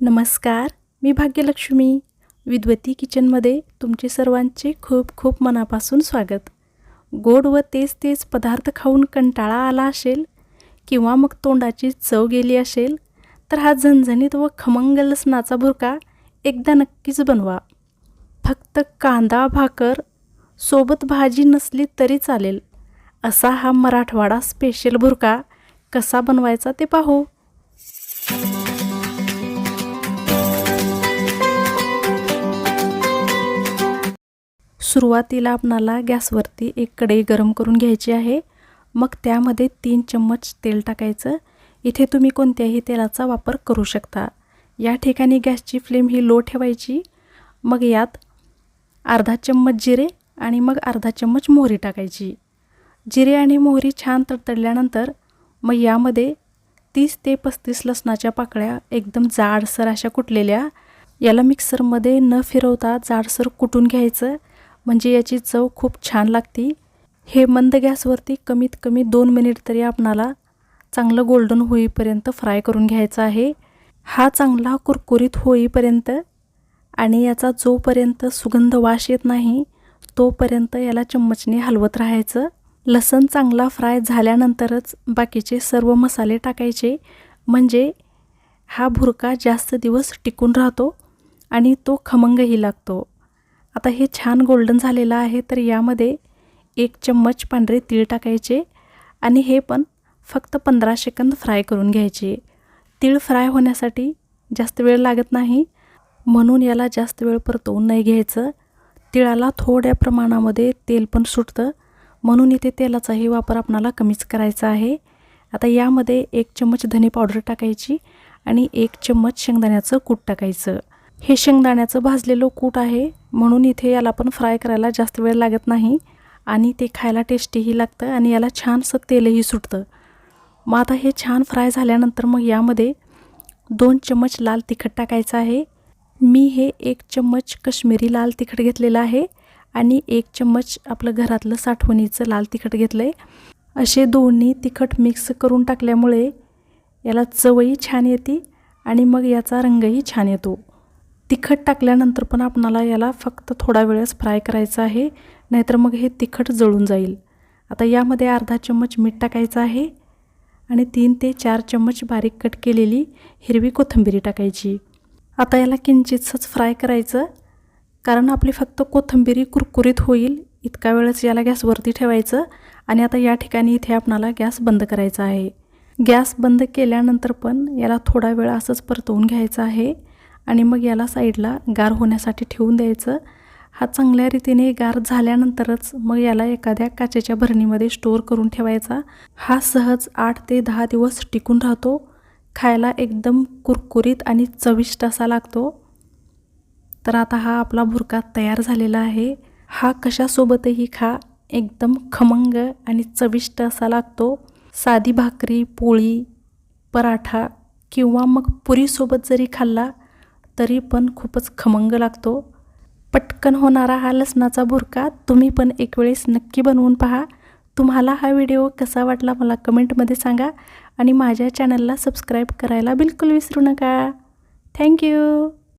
नमस्कार मी भाग्यलक्ष्मी. विद्वती किचनमध्ये तुमचे सर्वांचे खूप खूप मनापासून स्वागत. गोड व तेच तेच पदार्थ खाऊन कंटाळा आला असेल किंवा मग तोंडाची चव गेली असेल तर हा झणझणीत व खमंग लसणाचा भुरका एकदा नक्कीच बनवा. फक्त कांदा भाकर सोबत भाजी नसली तरी चालेल. असा हा मराठवाडा स्पेशल भुरका कसा बनवायचा ते पाहू. सुरुवातीला आपणाला गॅसवरती एक कढई गरम करून घ्यायची आहे. मग त्यामध्ये तीन चम्मच तेल टाकायचं. इथे तुम्ही कोणत्याही तेलाचा वापर करू शकता. या ठिकाणी गॅसची फ्लेम ही लो ठेवायची. मग यात अर्धा चम्मच जिरे आणि मग अर्धा चम्मच मोहरी टाकायची. जिरे आणि मोहरी छान तडतडल्यानंतर मग यामध्ये तीस ते पस्तीस लसणाच्या पाकळ्या एकदम जाडसर अशा कुटलेल्या. याला मिक्सरमध्ये न फिरवता जाडसर कुटून घ्यायचं. म्हणजे याची चव खूप छान लागते. हे मंद गॅसवरती कमीत कमी दोन मिनिट तरी आपणाला चांगलं गोल्डन होईपर्यंत फ्राय करून घ्यायचा आहे. हा चांगला कुरकुरीत होईपर्यंत आणि याचा जोपर्यंत सुगंध वास येत नाही तोपर्यंत याला चम्मचने हलवत राहायचं. लसण चांगला फ्राय झाल्यानंतरच बाकीचे सर्व मसाले टाकायचे. म्हणजे हा भुरका जास्त दिवस टिकून राहतो आणि तो खमंगही लागतो. आता हे छान गोल्डन झालेलं आहे तर यामध्ये एक चम्मच पांढरे तीळ टाकायचे आणि हे पण फक्त पंधरा सेकंद फ्राय करून घ्यायचे. तीळ फ्राय होण्यासाठी जास्त वेळ लागत नाही म्हणून याला जास्त वेळ परतवून नाही घ्यायचं. तिळाला थोड्या प्रमाणामध्ये तेल पण सुटतं म्हणून इथे तेलाचाही वापर आपणाला कमीच करायचा आहे. आता यामध्ये एक चम्मच धने पावडर टाकायची आणि एक चम्मच शेंगदाण्याचं कूट टाकायचं. हे शेंगदाण्याचं भाजलेलं कूट आहे. म्हणून इथे याला पण फ्राय करायला जास्त वेळ लागत नाही. आणि ते खायला टेस्टीही लागतं आणि याला छानसं तेलही सुटतं. मग आता हे छान फ्राय झाल्यानंतर मग यामध्ये दोन चम्मच लाल तिखट टाकायचं आहे. मी हे एक चम्मच कश्मीरी लाल तिखट घेतलेलं आहे. आणि एक चम्मच आपलं घरातलं साठवणीचं लाल तिखट घेतलं आहे असे दोन्ही तिखट मिक्स करून टाकल्यामुळे याला चवही छान येते आणि मग याचा रंगही छान येतो. तिखट टाकल्यानंतर पण आपणाला याला फक्त थोडा वेळच फ्राय करायचं आहे नाहीतर मग हे तिखट जळून जाईल. आता यामध्ये अर्धा चम्मच मीठ टाकायचं आहे आणि तीन ते चार चम्मच बारीक कट केलेली हिरवी कोथिंबिरी टाकायची. आता याला किंचितसंच फ्राय करायचं कारण आपली फक्त कोथिंबिरी कुरकुरीत होईल इतका वेळच याला गॅसवरती ठेवायचं आणि आता या ठिकाणी इथे आपणाला गॅस बंद करायचा आहे. गॅस बंद केल्यानंतर पण याला थोडा वेळ असंच परतवून घ्यायचं आहे. आणि मग याला साईडला गार होण्यासाठी ठेवून द्यायचं. हा चांगल्या रीतीने गार झाल्यानंतरच मग याला एखाद्या काचेच्या भरणीमध्ये स्टोअर करून ठेवायचा. हा सहज आठ ते दहा दिवस टिकून राहतो. खायला एकदम कुरकुरीत आणि चविष्ट असा लागतो. तर आता हा आपला भुरका तयार झालेला आहे. हा कशासोबतही खा. एकदम खमंग आणि चविष्ट असा लागतो. साधी भाकरी पोळी पराठा किंवा मग पुरीसोबत जरी खाल्ला तरी पण खूपच खमंग लागतो. पटकन होणारा हा लसणाचा भुरका तुम्ही पण एक वेळेस नक्की बनवून पहा. तुम्हाला हा व्हिडिओ कसा वाटला मला कमेंटमध्ये सांगा आणि माझ्या चॅनलला सबस्क्राईब करायला बिलकुल विसरू नका. थँक्यू